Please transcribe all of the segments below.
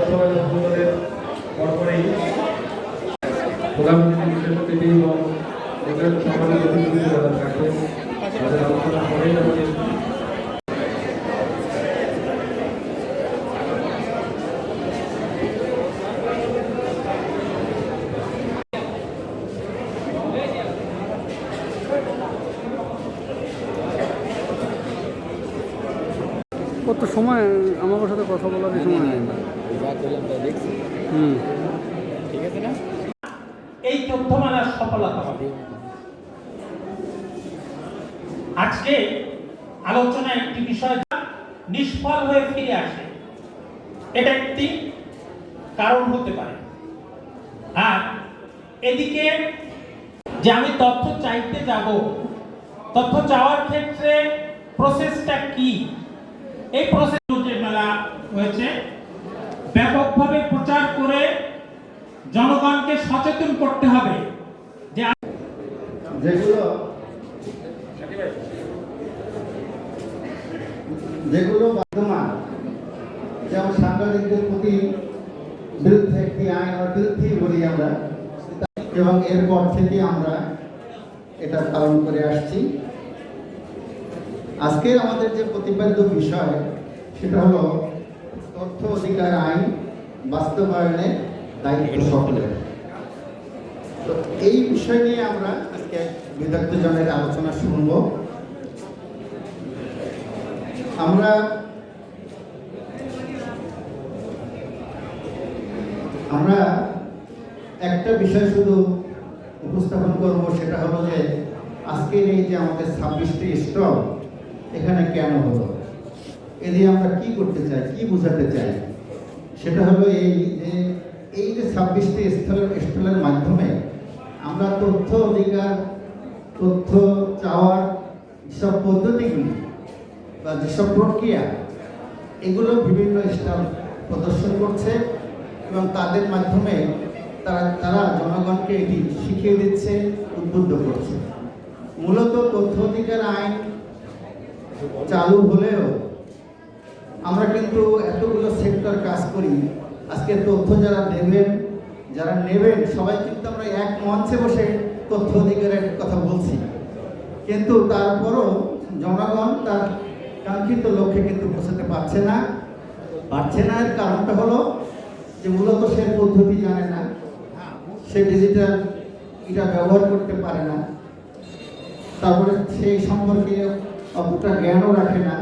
তথ্য উদ্বোধনের পরপরেই প্রধানমন্ত্রী বিশেষ অতিথি এবং সম্মানিত অতিথি তাদের আলোচনা করেই আমাদের কত সময় আমার সাথে কথা বলার কি সময় নেই। হুম। এই তথ্যমালার সফলতা হবে। আজকে আলোচনা একটি বিষয় নিষ্ফল হয়ে ফিরে আসে। এটা একটি কারণ হতে পারে। আর এদিকে যে আমি তথ্য চাইতে যাব, তথ্য চাওয়ার ক্ষেত্রে প্রসেসটা কি? এই প্রসেস হয়েছে। ব্যাপকভাবে প্রচার করে জনগণকে সচেতন করতে হবে। যেগুলো যেগুলো বর্তমান যেমন সাংবাদিকদের প্রতি বিরুদ্ধে একটি আইন বিরুদ্ধেই বলি আমরা, এবং এরপর থেকে আমরা এটা পালন করে আসছি। আজকে আমাদের যে প্রতিপাদ্য বিষয়, সেটা হলো তথ্য অধিকার আইন বাস্তবায়নে দায়িত্ব সকলের। তো এই বিষয় নিয়ে আমরা আজকে বিদগ্ধ জনের আলোচনা শুনব। আমরা আমরা একটা বিষয় শুধু উপস্থাপন করব সেটা হলো যে আজকের এই যে আমাদের ছাব্বিশটি স্টল এখানে কেন হলো? এ দিয়ে আমরা কি করতে চাই, কি বোঝাতে চাই? সেটা হলো এই যে এই যে ছাব্বিশটি স্থলের স্টলের মাধ্যমে আমরা তথ্য অধিকার, তথ্য চাওয়ার যেসব পদ্ধতিগুলি বা যেসব প্রক্রিয়া, এগুলো বিভিন্ন স্টল প্রদর্শন করছে এবং তাদের মাধ্যমে তারা তারা জনগণকে এটি শিখিয়ে দিচ্ছে, উদ্বুদ্ধ করছে। মূলত তথ্য অধিকার আইন চালু হলেও আমরা কিন্তু এতগুলো সেক্টর কাজ করি। আজকে তথ্য যারা নেবেন যারা নেবেন, সবাই কিন্তু আমরা এক মঞ্চে বসে তথ্য অধিকারের কথা বলছি। কিন্তু তারপরও জনগণ তার কাঙ্ক্ষিত লক্ষ্যে কিন্তু পৌঁছাতে পারছে না। পারছে না এর কারণটা হলো যে মূলত সে পদ্ধতি জানে না। সে ডিজিটাল এটা ব্যবহার করতে পারে না। তারপরে সেই সম্পর্কে অতটা জ্ঞানও রাখে না।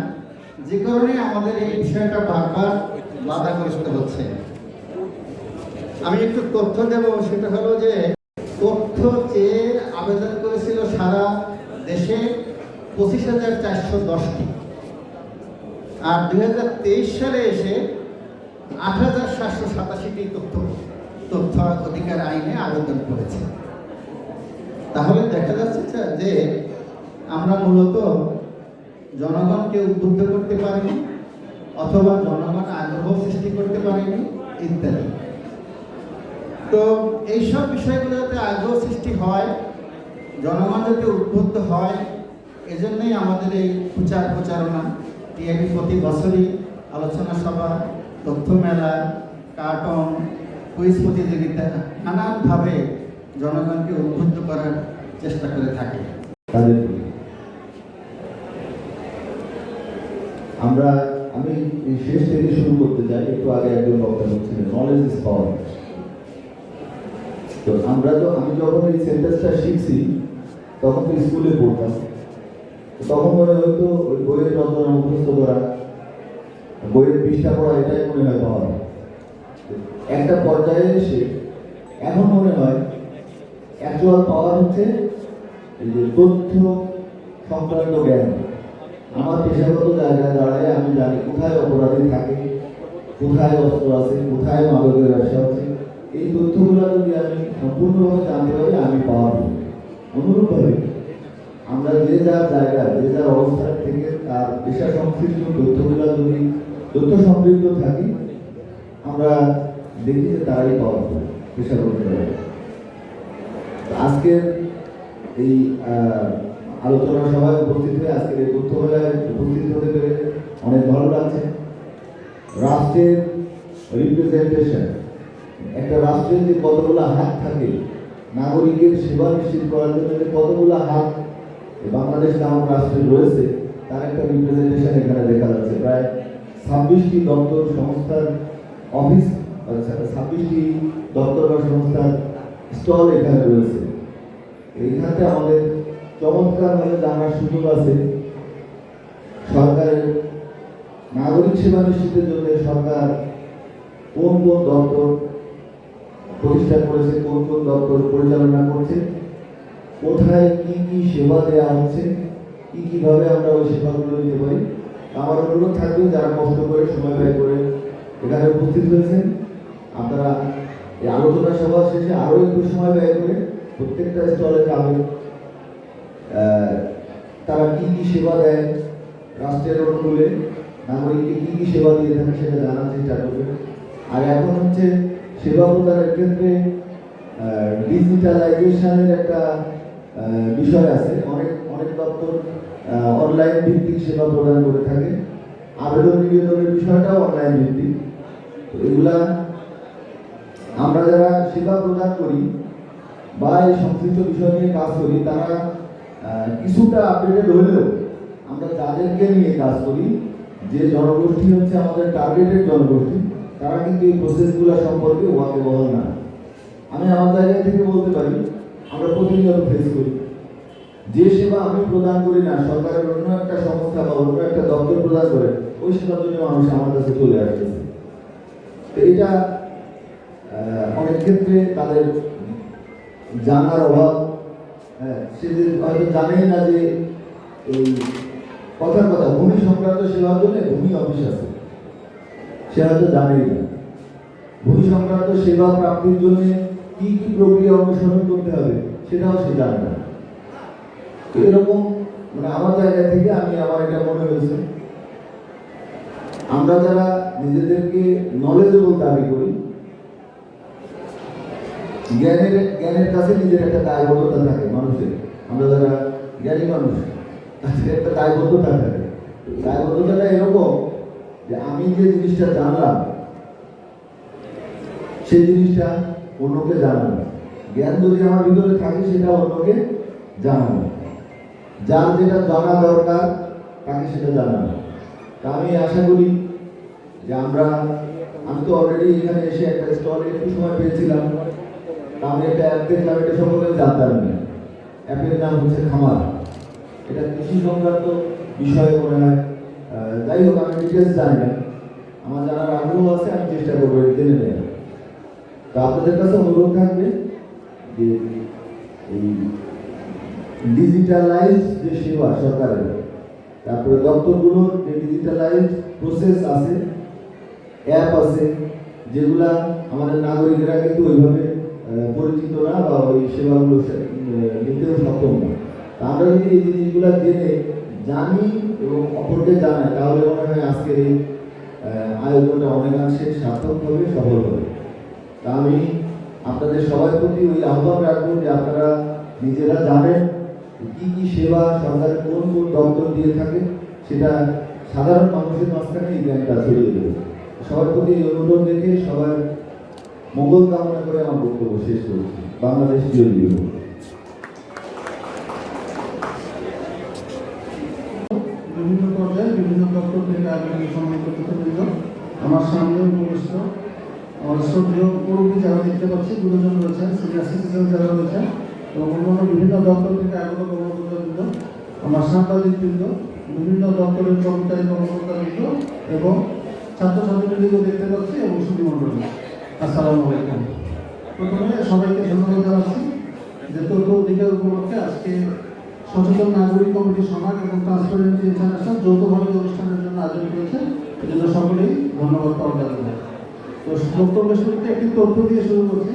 যে কারণে আমাদের এই বিষয়টা বারবার বাধাগ্রস্ত হচ্ছে। আমি একটু তথ্য দেব, সেটা হলো যে তথ্য চেয়ে আবেদন করেছিল সারা দেশে পঁচিশ হাজার চারশো দশটি। আর দুই হাজার তেইশ সালে এসে আট হাজার সাতশো সাতাশিটি তথ্য তথ্য অধিকার আইনে আবেদন করেছে। তাহলে দেখা যাচ্ছে যে- আমরা মূলত জনগণকে উদ্বুদ্ধ করতে পারেনি অথবা জনগণ আগ্রহ সৃষ্টি করতে পারেনি, ইত্যাদি। তো এইসব বিষয়গুলো যাতে আগ্রহ সৃষ্টি হয়, জনগণ যাতে উদ্বুদ্ধ হয়, এজন্যই আমাদের এই প্রচার প্রচারণা। টিআইবি প্রতি বছরই আলোচনা সভা, তথ্য মেলা, কার্টন, কুইজ প্রতিযোগিতা নানানভাবে জনগণকে উদ্বুদ্ধ করার চেষ্টা করে থাকে তাদের প্রতি। আমরা, আমি শেষ থেকে শুরু করতে চাই, একটু আগে একজন বক্তা বলছিলেন নলেজ ইজ পাওয়ার তো আমরা তো, আমি যখন এই সেন্টেন্সটা শিখছি, তখন তো স্কুলে পড়তাম। তখন মনে হয়তো ওই বইয়ের রচনা মুখস্থ করা, বইয়ের পৃষ্ঠা পড়া, এটাই মনে হয় পাওয়ার একটা পর্যায়ে এসে, এখন মনে হয় অ্যাকচুয়াল পাওয়ার হচ্ছে এই যে তথ্য সংক্রান্ত জ্ঞান। আমার পেশাগত জায়গায় দাঁড়ায় আমি জানি কোথায় অপরাধী থাকে, কোথায় অস্ত্র আছে, কোথায় মাদকের ব্যবসা আছে। এই তথ্যগুলো যদি আমি সম্পূর্ণভাবে জানতে পারি, আমি পাওয়া অনুরূপভাবে আমরা যে যার জায়গা যে যার অবস্থান থেকে তার পেশা সংশ্লিষ্ট তথ্যগুলো যদি তথ্য সমৃদ্ধ থাকি, আমরা দেখি যে তারাই পাওয়া পেশাগত জায়গায় আজকের এই আলোচনা সভায় উপস্থিত হয়ে আজকের এই তথ্য মেলায় উপস্থিত হতে পেরে অনেক ভালো লাগছে। রাষ্ট্রের রিপ্রেজেন্টেশন একটা রাষ্ট্রের যে কতগুলো হাত থাকে, নাগরিকের সেবা নিশ্চিত করার জন্য যে কতগুলো হাত বাংলাদেশ নামক রাষ্ট্রে রয়েছে, তার একটা রিপ্রেজেন্টেশন এখানে দেখা যাচ্ছে। প্রায় ছাব্বিশটি দপ্তর সংস্থার অফিস ছাব্বিশটি দপ্তর বা সংস্থার স্টল এখানে রয়েছে। এইখানে আমাদের চমৎকারভাবে জানার সুযোগ আছে। সরকারের নাগরিক সেবা নিশ্চিতের জন্য সরকার কোন কোন দপ্তর প্রতিষ্ঠা করেছে, কোন কোন দপ্তর পরিচালনা করছে, কোথায় কি কি সেবা দেওয়া হচ্ছে, কি কীভাবে আমরা ওই সেবাগুলো নিতে পারি। আমার অনুরোধ থাকবে, যারা কষ্ট করে সময় ব্যয় করে এখানে উপস্থিত হয়েছেন, আপনারা এই আলোচনা সভা শেষে আরও একটু সময় ব্যয় করে প্রত্যেকটা স্টলে যাবেন। তারা কি কি সেবা দেয়? রাষ্ট্রের অনুকূলে নাগরিককে কি কি সেবা দিয়ে থাকে সেটা জানার চেষ্টা করবেন আর এখন হচ্ছে সেবা প্রদানের ক্ষেত্রে ডিজিটালাইজেশনের একটা বিষয় আছে। অনেক অনেক দপ্তর অনলাইন ভিত্তিক সেবা প্রদান করে থাকে। আবেদন নিবেদনের বিষয়টাও অনলাইন ভিত্তিক। তো এগুলা আমরা যারা সেবা প্রদান করি বা এই সংশ্লিষ্ট বিষয় নিয়ে কাজ করি, তারা কিছুটা আপডেটেড হলেও আমরা যাদেরকে নিয়ে কাজ করি, যে জনগোষ্ঠী হচ্ছে আমাদের টার্গেটেড জনগোষ্ঠী, তারা কিন্তু এই প্রসেসগুলো সম্পর্কে ওয়াকে বহল না। আমি আমার জায়গা থেকে বলতে পারি, আমরা প্রতিনিয়ত ফেস করি। যে সেবা আমি প্রদান করি না, সরকারের অন্য একটা সংস্থা বা অন্য একটা দপ্তর প্রদান করে, ওই সেবার জন্য মানুষ আমার কাছে চলে আসতেছে। তো এটা অনেক ক্ষেত্রে তাদের জানার অভাব হ্যাঁ সে যে হয়তো জানেই না যে এই কথার কথা, ভূমি সংক্রান্ত সেবার জন্য ভূমি অফিস আছে। সে হয়তো জানেই না। ভূমি সংক্রান্ত সেবা প্রাপ্তির জন্য কি কি প্রক্রিয়া অনুসরণ করতে হবে, সেটাও সে জানে না। এরকম মানে আমার জায়গা থেকে আমি, আমার এটা মনে হয়েছে। আমরা যারা নিজেদেরকে নলেজেবল দাবি করি জ্ঞানের জ্ঞানের কাছে নিজের একটা দায়বদ্ধতা থাকে মানুষের। আমরা যারা জ্ঞানী মানুষ, তাদের একটা দায়বদ্ধতা থাকে। দায়বদ্ধতাটা এরকম যে আমি যে জিনিসটা জানলাম, সেই জিনিসটা অন্যকে জানানো। জ্ঞান যদি আমার ভিতরে থাকে, সেটা অন্যকে জানানো। যার যেটা জানা দরকার, তাকে সেটা জানানো। তা আমি আশা করি যে আমরা, আমি তো অলরেডি এখানে এসে একটা স্টলে একটু সময় পেয়েছিলাম। আমি একটা অ্যাপ দেখলাম এটা সম্পর্কে জানতাম না অ্যাপের নাম হচ্ছে খামার। এটা কৃষি সংক্রান্ত বিষয়ে মনে হয়। যাই হোক, আমি ডিটেলস জানি না। আমার জানার আগ্রহ আছে, আমি চেষ্টা করব জেনে নেওয়ার। তো আপনাদের কাছে অনুরোধ থাকবে যে এই ডিজিটালাইজ যে সেবা সরকারের, তারপরে দপ্তরগুলোর যে ডিজিটালাইজড প্রসেস আছে অ্যাপ আছে, যেগুলা আমাদের নাগরিকরা কিন্তু ওইভাবে পরিচিত না বা ওই সেবাগুলো নিতেও সক্ষম না আমরা যদি এই জিনিসগুলো জেনে জানি এবং অপরকে জানাই, তাহলে মনে হয় আজকের এই আয়োজনটা অনেকাংশে সার্থক হবে সফল হবে। তা আমি আপনাদের সবার প্রতি ওই আহ্বান রাখব যে আপনারা নিজেরা জানেন কি কি সেবা সরকার কোন কোন দপ্তর দিয়ে থাকে, সেটা সাধারণ মানুষের মাঝখানে এই জ্ঞানটা ছড়িয়ে দেবে। সবার প্রতি অনুরোধ রেখে সবার মঙ্গল কামনা করে আমার বক্তব্য শেষ করছি। বাংলাদেশ দিবস বিভিন্ন পর্যায়ে বিভিন্ন দপ্তর থেকে আগামী সম্মানিত প্রতিনিধি আমার সামনে উপবিষ্ট আমার শ্রদ্ধেয় মুরব্বী যারা দেখতে পাচ্ছি গুরুজন রয়েছেন সিনিয়র সিটিজেন যারা রয়েছেন এবং অন্যান্য বিভিন্ন দপ্তর থেকে আগত কর্মকর্তাবৃন্দ, আমার সাংবাদিকবৃন্দ, বিভিন্ন দপ্তরের কর্মচারী কর্মকর্তাবৃন্দ, এবং দেখতে পাচ্ছি এবং আসসালামু আলাইকুম। প্রথমে সবাইকে ধন্যবাদ জানাচ্ছি যে তথ্য অধিকার উপলক্ষে আজকে সচেতন নাগরিক কমিটি সমাজ এবং ট্রান্সপারেন্সি ইন্টারন্যাশনাল যৌথভাবে অনুষ্ঠানের জন্য আয়োজন করেছে। এই জন্য সকলেই ধন্যবাদ তো বক্তব্য শুরুতে একটি তথ্য দিয়ে শুরু করছি।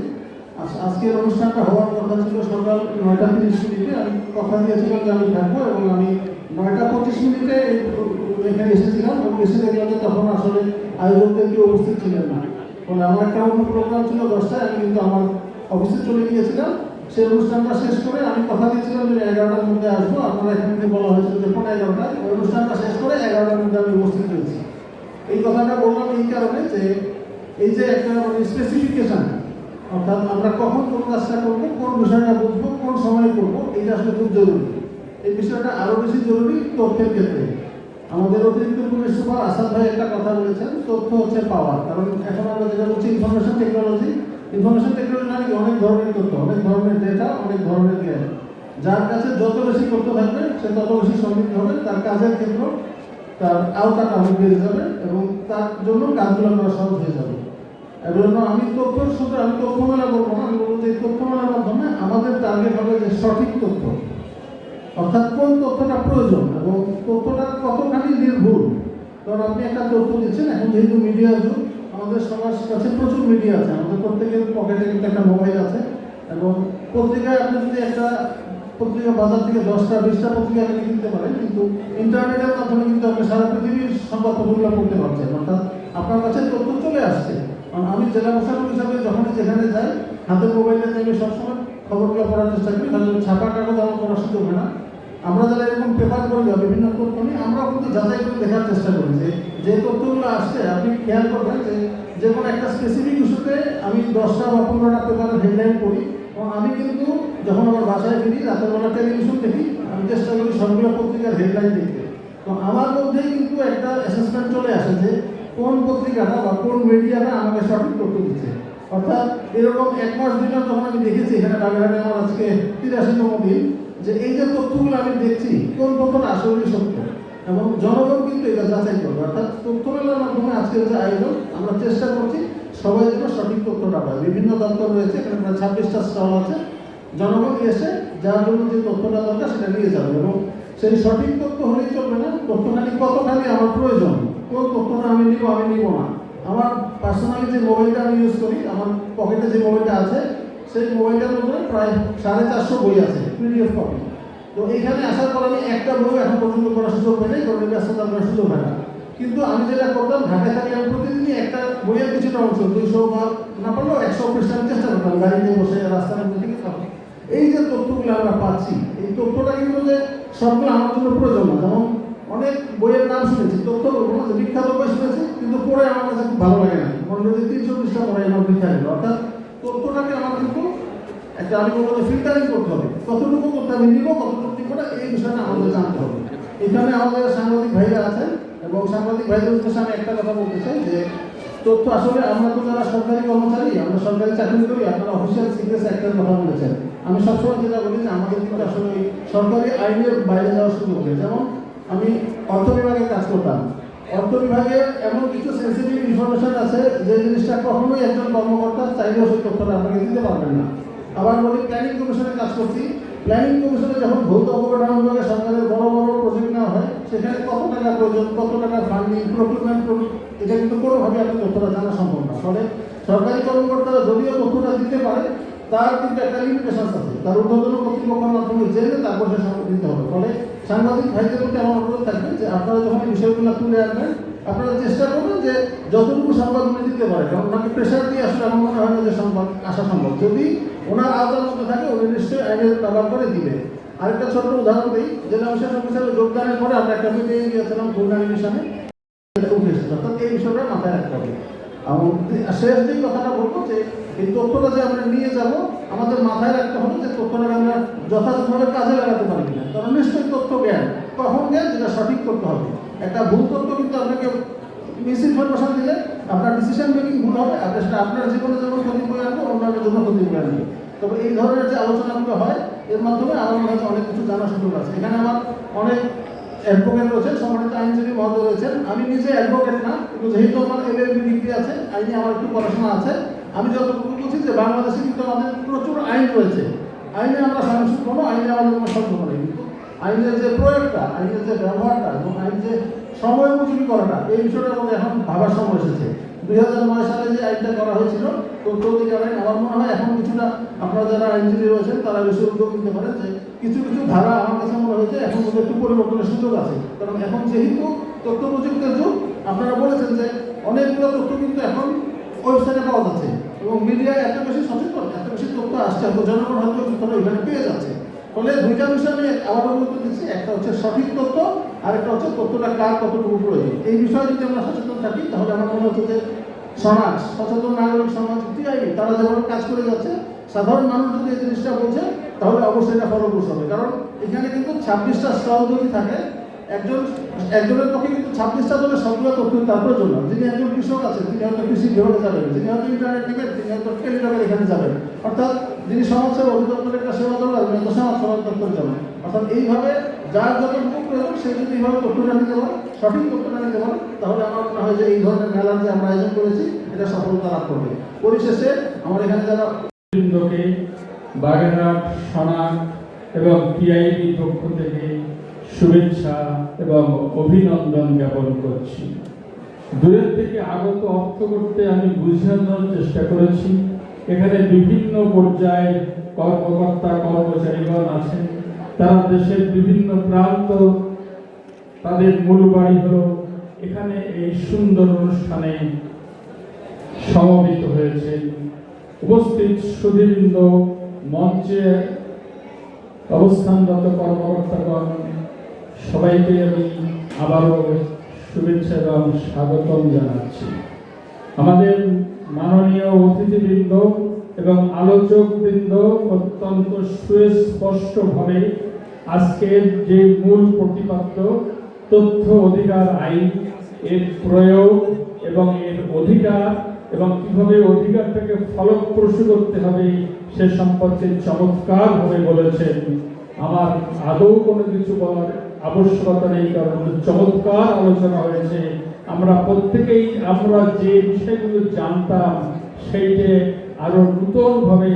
আজকের অনুষ্ঠানটা হওয়ার কথা ছিল সকাল নয়টা তিরিশ মিনিটে। আমি কথা দিয়েছিলাম যে আমি এবং আমি নয়টা পঁচিশ মিনিটে এখানে এসেছিলাম এবং এসে তখন আসলে আয়োজকদের কেউ উপস্থিত ছিলেন না। ফলে আমার একটা অন্য প্রোগ্রাম ছিল দশটায়, আমি কিন্তু আমার অফিসে চলে গিয়েছিলাম। সেই অনুষ্ঠানটা শেষ করে আমি কথা দিয়েছিলাম যে এগারোটার মধ্যে আসব, আপনারা এখান থেকে বলা হয়েছিল যে পনেরো এগারোটায়। ওই অনুষ্ঠানটা শেষ করে এগারোটার মধ্যে আমি উপস্থিত হয়েছি। এই কথাটা বললাম এই কারণে যে এই যে একটা মানে স্পেসিফিকেশন অর্থাৎ আমরা কখন কোন কাজটা করব, কোন বিষয়টা বুঝব, কোন সময় করব এটা আসলে খুব জরুরি। এই বিষয়টা আরও বেশি জরুরি তথ্যের ক্ষেত্রে। আমাদের অতিরিক্ত পুলিশ সুপার আসাদ ভাই একটা কথা বলেছেন, তথ্য হচ্ছে পাওয়ার। কারণ এখন আমরা যেটা বলছি ইনফরমেশন টেকনোলজি ইনফরমেশন টেকনোলজি মানে অনেক ধরনের তথ্য, অনেক ধরনের ডেটা অনেক ধরনের জ্ঞান। যার কাছে যত বেশি তথ্য থাকবে, সে তত বেশি সমৃদ্ধ হবে, তার কাজের ক্ষেত্র তার আওতাটা অনেক বেড়ে যাবে এবং তার জন্য কাজগুলো করা সহজ হয়ে যাবে। জন্য আমি তথ্য শুধু আমি তথ্য মেলা করব না, আমি বলব যে তথ্য মেলার মাধ্যমে আমাদের টার্গেট হবে যে সঠিক তথ্য। অর্থাৎ কোন তথ্যটা প্রয়োজন এবং তথ্যটা কতখানি নির্ভুল? কারণ আপনি একটা তথ্য দিচ্ছেন, এখন যেহেতু মিডিয়া যুগ, আমাদের সবার কাছে প্রচুর মিডিয়া আছে, আমাদের প্রত্যেকের পকেটে কিন্তু একটা মোবাইল আছে এবং পত্রিকায় আপনি যদি একটা পত্রিকা বাজার থেকে দশটা, বিশটা পত্রিকা আপনি কিনতে পারেন, কিন্তু ইন্টারনেটের মাধ্যমে কিন্তু আপনি সারা পৃথিবীর সংবাদপত্রগুলো পড়তে পারছেন। অর্থাৎ আপনার কাছে তথ্য চলে আসছে। কারণ আমি জেলা প্রশাসক হিসাবে যখনই যেখানে যাই, হাতের মোবাইলে আমি সবসময় খবরগুলো পড়ার চেষ্টা করি, কারণ ছাপা কাগজ আমার পড়ার সুযোগ হয় না। আমরা যারা এরকম পেপার করি বা বিভিন্ন নিই আমরাও কিন্তু যাচাই করে দেখার চেষ্টা করি যে যে তথ্যগুলো আসছে, আপনি খেয়াল করবেন যে যে কোনো একটা স্পেসিফিক ইস্যুতে আমি দশটা বা পনেরোটা পেপারের হেডলাইন করি এবং আমি কিন্তু যখন আমার বাসায় ফিরি রাতের বেলা টেলিভিশন দেখি, আমি চেষ্টা করি সবগুলো পত্রিকার হেডলাইন দেখতে। তো আমার মধ্যেই কিন্তু একটা অ্যাসেসমেন্ট চলে আসে যে, কোন পত্রিকাটা বা কোন মিডিয়াটা আমাকে সঠিক তথ্য দিচ্ছে। অর্থাৎ এরকম এক মাস দুই মাস যখন আমি দেখেছি, এখানে বাগেরহাটে আমার আজকে তিরাশিতম দিন যে এই যে তথ্যগুলো আমি দেখছি, কোন তথ্যটা আসলে সত্য? এবং জনগণ কিন্তু এটা যাচাই করবে। অর্থাৎ তথ্য মেলার মাধ্যমে আজকের যে আয়োজন, আমরা চেষ্টা করছি সবাই যেন সঠিক তথ্যটা পায়। বিভিন্ন দপ্তর রয়েছে, এখানে প্রায় ছাব্বিশটা স্টল আছে। জনগণ এসে যার জন্য যে তথ্যটা দরকার সেটা নিয়ে যাবে। এবং সেই সঠিক তথ্য হলেই চলবে না। তথ্যখানি কতখানি আমার প্রয়োজন? কোন তথ্যটা আমি নিব আমি নিব না। আমার পার্সোনালি যে মোবাইলটা আমি ইউজ করি, আমার পকেটে যে মোবাইলটা আছে সেই মোবাইলটার মধ্যে প্রায় সাড়ে চারশো বই আছে পিডিএফ কপি তো এখানে আসার পর আমি একটা বই এখন পর্যন্ত করার সুযোগ পাই নাই কারণ ব্যস্ততা করার সুযোগ হয় না। কিন্তু আমি যেটা করতাম, ঢাকায় থাকলে আমি প্রতিদিনই একটা বইয়ের কিছুটা অংশ, দুইশো বা না পারলেও একশো পৃষ্ঠা চেষ্টা করতাম, গাড়িতে বসে রাস্তার মধ্যে থেকে তখন এই যে তথ্যগুলো আমরা পাচ্ছি, এই তথ্যটা কিন্তু যে সবগুলো আমার জন্য প্রয়োজন না। যেমন অনেক বইয়ের নাম শুনেছি, তথ্য বিখ্যাত বই শুনেছি, কিন্তু পড়ে আমার কাছে খুব ভালো লাগে না। মনে হয় যে তিনশো পৃষ্ঠা পড়ে আমার গেল। অর্থাৎ তথ্যটাকে আমার কিন্তু একটা আমি বলব ফিল্টারিং করতে হবে। কতটুকু করতে হবে নিব, কতটুকু নিব না, এই বিষয়টা আমাদের জানতে হবে। এখানে আমাদের সাংবাদিক ভাইরা আছেন এবং সাংবাদিক ভাইদের উদ্দেশ্যে আমি একটা কথা বলতে চাই যে, তথ্য আসলে আমরা তো যারা সরকারি কর্মচারী, আমরা সরকারি চাকরি করি, আপনারা অফিসিয়াল সিক্রেট অ্যাক্টের কথা বলেছেন। আমি সবসময় যেটা বলি যে আমাদের কিন্তু আসলে সরকারি আইনের বাইরে যাওয়ার সুযোগ যেমন আমি অর্থ বিভাগে কাজ করতাম। অর্থ বিভাগে এমন কিছু সেন্সিটিভ ইনফরমেশন আছে যে জিনিসটা কখনোই একজন কর্মকর্তা চাইলেও সেই তথ্যটা আপনাকে দিতে পারবেন না। আবার বলি প্ল্যানিং কমিশনে কাজ করছি। প্ল্যানিং কমিশনে যখন ভৌত অবকাঠামো বিভাগে সরকারের বড় বড় প্রজেক্ট নেওয়া হয়, সেখানে কত টাকা প্রয়োজন, কত টাকা ফান্ডিং প্রকিউরমেন্ট এটা কিন্তু কোনোভাবে আপনি তথ্যটা জানা সম্ভব না। ফলে সরকারি কর্মকর্তারা যদিও তথ্যটা দিতে পারে, তার কিন্তু একটা লিমিটেশন আছে। তার ঊর্ধ্বতন কর্তৃপক্ষের মাধ্যমে জেনে তারপর সে দিতে হবে। ফলে সাংবাদিক ভাইদের প্রতি আমার অনুরোধ থাকবে যে আপনারা যখন বিষয়গুলো তুলে আনবেন, আপনারা চেষ্টা করবেন যে যতটুকু সংবাদ উনি দিতে পারে কারণ ওনাকে প্রেশার দিয়ে আসলে আমার মনে হয় না যে সংবাদ আসা সম্ভব। যদি ওনার আওতার মধ্যে থাকে, উনি নিশ্চয়ই আইনের ব্যবহার করে দিবে। আরেকটা ছোট্ট উদাহরণ দিই জেলা প্রশাসন অফিসারে যোগদানের পরে আমরা একটা মিটিং গিয়েছিলাম, খুলনা মিশনে উঠে এসেছে। অর্থাৎ এই বিষয়টা মাথায় রাখতে হবে। এবং শেষ যে কথাটা বলব যে এই তথ্যটা যে আমরা নিয়ে যাব, আমাদের মাথায় রাখতে হবে যে তথ্যটা আমরা যথাযথভাবে কাজে লাগাতে পারি কিনা। কারণ নিশ্চয়ই তথ্য জ্ঞান কখন জ্ঞান যেটা সঠিক করতে হবে। একটা ভুল তথ্য কিন্তু আপনাকে মিস ইনফরমেশন দিলে আপনার ডিসিশন মেকিং ভুল হবে, আর সেটা আপনার জীবনে যেমন ক্ষতি বয়ে আনবে অন্যের জন্য ক্ষতি বয়ে আনবে। তবে এই ধরনের যে আলোচনাগুলো হয়, এর মাধ্যমে আমার মনে অনেক কিছু জানার সুযোগ আছে। এখানে আমার অনেক অ্যাডভোকেট রয়েছেন সম্মানিত আইনজীবী মহোদয় রয়েছেন আমি নিজে অ্যাডভোকেট না, কিন্তু যেহেতু আমার এলএলবি ডিগ্রি আছে আইনে আমার একটু পড়াশোনা আছে, আমি যতটুকু বলছি যে বাংলাদেশে কিন্তু আমাদের প্রচুর আইন রয়েছে। আইনে আমরা সাংসদ কোনো আইনে আমাদের কোনো শব্দ নেই। কিন্তু আইনের যে প্রয়োগটা, আইনের যে ব্যবহারটা এবং আইন যে সময় উপযোগী করাটা, এই বিষয়টা মধ্যে এখন ভাবার সময় এসেছে। দুই হাজার নয় সালে যে আইনটা করা হয়েছিল তথ্য অধিকার আইন আমার মনে হয় এখন কিছুটা আপনারা যারা আইনজীবী রয়েছেন, তারা বেশি উদ্যোগ নিতে পারেন যে কিছু কিছু ধারা আমার কাছে মনে হয়েছে এখন মধ্যে একটু পরিবর্তনের সুযোগ আছে। কারণ এখন যেহেতু তথ্য প্রযুক্তির যুগ, আপনারা বলেছেন যে অনেকগুলো তথ্য কিন্তু এখন ওয়েবসাইটে পাওয়া যাচ্ছে এবং মিডিয়ায় এত বেশি সচেতন, এত বেশি তথ্য আসছে, এত জনগণ হয়তো তথ্যটা ওইখানে পেয়ে যাচ্ছে। ফলে দুইটা বিষয় আমি আবার অনুরোধ দিচ্ছি, একটা হচ্ছে সঠিক তথ্য আর একটা হচ্ছে তথ্যটা কার কতটুকু প্রয়োজন। এই বিষয়ে যদি আমরা সচেতন থাকি, তাহলে আমার মনে হচ্ছে যে সমাজ, সচেতন নাগরিক সমাজ টিআই তারা যেভাবে কাজ করে যাচ্ছে সাধারণ মানুষ যদি এই জিনিসটা বোঝে তাহলে অবশ্যই এটা ফলপ্রসূ হবে। কারণ এখানে কিন্তু ছাব্বিশটা স্টল যদি থাকে, একজন, একজনের পক্ষে কিন্তু ছাব্বিশটা দলের সবগুলো তথ্য তার প্রয়োজন না। যিনি একজন কৃষক আছেন, তিনি হয়তো কৃষি বিভাগে যাবেন, যিনি হয়তো ইন্টারনেট নেবেন, তিনি হয়তো টেলিটকের এখানে যাবেন। অর্থাৎ যিনি সমাজ সেবা অধিদপ্তরের একটা সেবা তিনি হয়তো সমাজ সেবা দপ্তরে যাবেন। অর্থাৎ এইভাবে যার যতটুকু প্রয়োজন, সে যদি এইভাবে তথ্যটা নিতে পারে, সঠিক তথ্যটা নিতে পারে, তাহলে আমার মনে হয় যে এই ধরনের মেলার যে আমরা আয়োজন করেছি, এটা সফলতা লাভ করবে। পরিশেষে, আমার এখানে যারা বৃন্দকে বাগেরহাট সনাক এবং টিআইবি পক্ষ থেকে শুভেচ্ছা এবং অভিনন্দন জ্ঞাপন করছি। দূরের থেকে আগত অর্থ করতে আমি বুঝানোর চেষ্টা করেছি। এখানে বিভিন্ন পর্যায়ের কর্মকর্তা, কর্মচারীগণ আছেন। তারা দেশের বিভিন্ন প্রান্ত, তাদের মূল বাড়ি হলো এখানে এই সুন্দর অনুষ্ঠানে সমবেত হয়েছেন। উপস্থিত সুদীবৃন্দ মঞ্চে অবস্থানরত কর্মকর্তাগণ, সবাইকে আমি আবারও শুভেচ্ছা এবং স্বাগতম জানাচ্ছি। আমাদের মাননীয় অতিথিবৃন্দ এবং আলোচকবৃন্দ অত্যন্ত সুস্পষ্টভাবে আজকের যে মূল প্রতিপাদ্য, তথ্য, অধিকার, আইন, এর প্রয়োগ এবং এর অধিকার এবং কীভাবে অধিকারটাকে ফলপ্রসূ করতে হবে, সে সম্পর্কে চমৎকারভাবে বলেছেন। আমার আদৌ কোনো কিছু বলার আবশ্যকতা নেই, কারণ চমৎকার আলোচনা হয়েছে। আমরা প্রত্যেকেই, আমরা যে বিষয়গুলো জানতাম, সেইটে আরও নূতনভাবে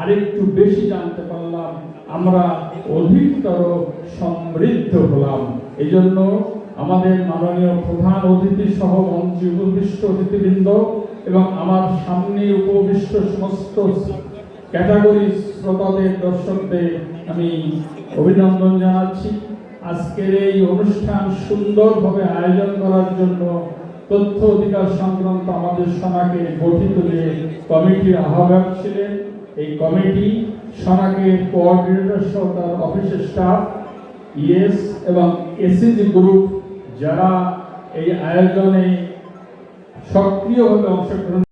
আরেকটু বেশি জানতে পারলাম। আমরা অধিকতর সমৃদ্ধ হলাম। এই জন্য আমাদের মাননীয় প্রধান অতিথি সহ মন্ত্রী, উপবিষ্ট অতিথিবৃন্দ এবং আমার সামনে উপবিষ্ট সমস্ত ক্যাটাগরি শ্রোতাদের, দর্শকদের আমি অভিনন্দন জানাচ্ছি। আজকের এই অনুষ্ঠান সুন্দরভাবে আয়োজন করার জন্য তথ্য অধিকার সংক্রান্ত আমাদের সনাকে গঠিত যে কমিটির আহ্বায়ক ছিলেন, এই কমিটি সনাকে কোঅর্ডিনেটর সহ তার অফিসের স্টাফ ইএস এবং এসিজি গ্রুপ যারা এই আয়োজনে সক্রিয়ভাবে অংশগ্রহণ